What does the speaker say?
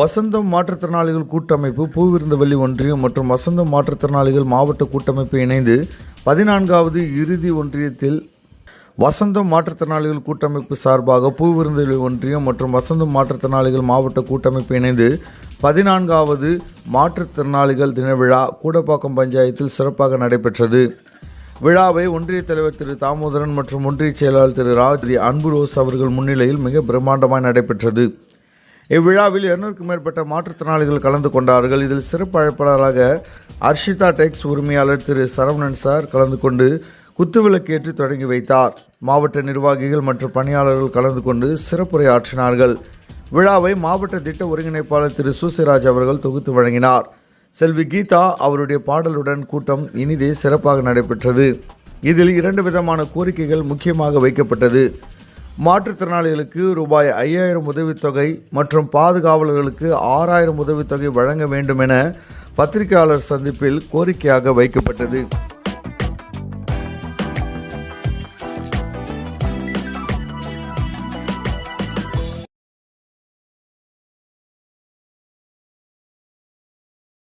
வசந்தம் மாற்றுத்திறனாளிகள் கூட்டமைப்பு பூவிருந்தவல்லி ஒன்றியம் மற்றும் வசந்தம் மாற்றுத்திறனாளிகள் மாவட்ட கூட்டமைப்பு இணைந்து பதினான்காவது இறுதி ஒன்றியத்தில் வசந்தம் மாற்றுத்திறனாளிகள் கூட்டமைப்பு சார்பாக பூவிருந்தவல்லி ஒன்றியம் மற்றும் வசந்தம் மாற்றுத்திறனாளிகள் மாவட்ட கூட்டமைப்பு இணைந்து பதினான்காவது மாற்றுத்திறனாளிகள் தின விழா கூடப்பாக்கம் பஞ்சாயத்தில் சிறப்பாக நடைபெற்றது. விழாவை ஒன்றிய தலைவர் திரு தாமோதரன் மற்றும் ஒன்றிய செயலாளர் திரு ராஜ் அன்பு ரோஸ் அவர்கள் முன்னிலையில் மிக பிரம்மாண்டமாக நடைபெற்றது. இவ்விழாவில் இருநூறுக்கும் மேற்பட்ட மாற்றுத்திறனாளிகள் கலந்து கொண்டார்கள். இதில் சிறப்பு அழைப்பாளராக அர்ஷிதா டெக்ஸ் உரிமையாளர் திரு சரவணன் சார் கலந்து கொண்டு குத்துவிளக்கேற்றி தொடங்கி வைத்தார். மாவட்ட நிர்வாகிகள் மற்றும் பணியாளர்கள் கலந்து கொண்டு சிறப்புரை ஆற்றினார்கள் விழாவை மாவட்ட திட்ட ஒருங்கிணைப்பாளர் திரு சூசிராஜ் அவர்கள் தொகுத்து வழங்கினார். செல்வி கீதா அவருடைய பாடலுடன் கூட்டம் இனிதே சிறப்பாக நடைபெற்றது. இதில் இரண்டு விதமான கோரிக்கைகள் முக்கியமாக வைக்கப்பட்டது. மாற்றுத்திறனாளிகளுக்கு ரூபாய் ஐயாயிரம் உதவித்தொகை மற்றும் பாதுகாவலர்களுக்கு ஆறாயிரம் உதவித்தொகை வழங்க வேண்டும் என பத்திரிகையாளர் சந்திப்பில் கோரிக்கையாக வைக்கப்பட்டது.